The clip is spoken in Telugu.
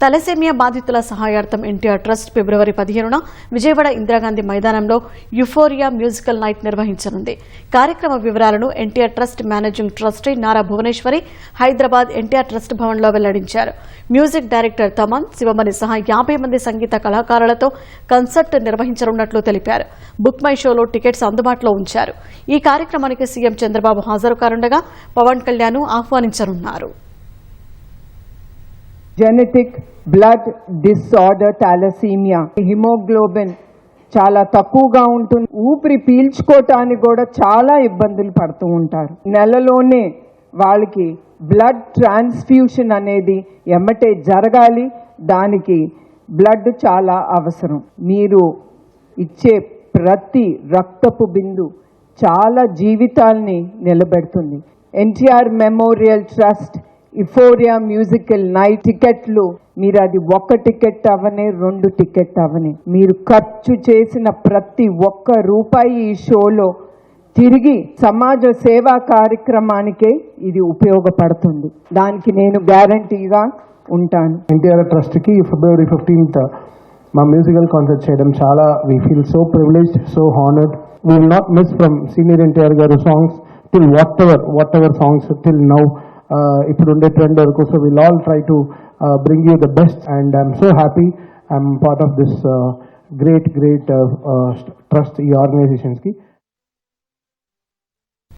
తలసేమియా బాధితుల సహాయార్థం ఎన్టీఆర్ ట్రస్ట్ ఫిబ్రవరి పదిహేనున విజయవాడ ఇందిరాగాంధీ మైదానంలో యుఫోరియా మ్యూజికల్ నైట్ నిర్వహించనుంది. కార్యక్రమ వివరాలను NTR trust managing trustee Nara Bhuvaneshwari Hyderabad NTR trust భవన్లో వెల్లడించారు. మ్యూజిక్ డైరెక్టర్ తమన్ శివమణి సహా యాభై మంది సంగీత కళాకారులతో కన్సర్ట్ నిర్వహించనున్నట్లు తెలిపారు. బుక్ మై షోలో టికెట్స్ అందుబాటులో ఉంచారు. ఈ కార్యక్రమానికి సీఎం చంద్రబాబు హాజరు కానుండగా Pawan Kalyan ఆహ్వానించనున్నారు. Genetic blood disorder thalassaemia haemoglobin చాలా తక్కువగా ఉంటుంది. ఊపిరి పీల్చుకోవటానికి కూడా చాలా ఇబ్బందులు పడుతూ ఉంటారు. నెలలోనే వాళ్ళకి బ్లడ్ ట్రాన్స్ఫ్యూషన్ అనేది ఎమ్మటే జరగాలి. దానికి బ్లడ్ చాలా అవసరం. మీరు ఇచ్చే ప్రతి రక్తపు బిందు చాలా జీవితాల్ని నిలబెడుతుంది. NTR memorial trust euphoria musical night టికెట్లు మీరు అది ఒక్క టికెట్ అవనే రెండు టికెట్ అవని. మీరు ఖర్చు చేసిన ప్రతి ఒక్క రూపాయి ఈ షోలో తిరిగి సమాజ సేవా కార్యక్రమానికే ఇది ఉపయోగపడుతుంది. దానికి నేను గ్యారంటీగా ఉంటాను. ఎన్టీఆర్ ట్రస్ట్కి ఫిబ్రవరి ఫిఫ్టీన్త్ మా మ్యూజికల్ కాన్సర్ట్ చేయడం చాలా we feel so privileged so honoured we will not miss from senior NTR గారు songs till whatever whatever songs till now ఇప్పుడు ఉండే ట్రెండ్ వరకు so will all try to bring you the best and I'm so happy I'm part of this great great trust ఈ ఆర్గనైజేషన్స్కి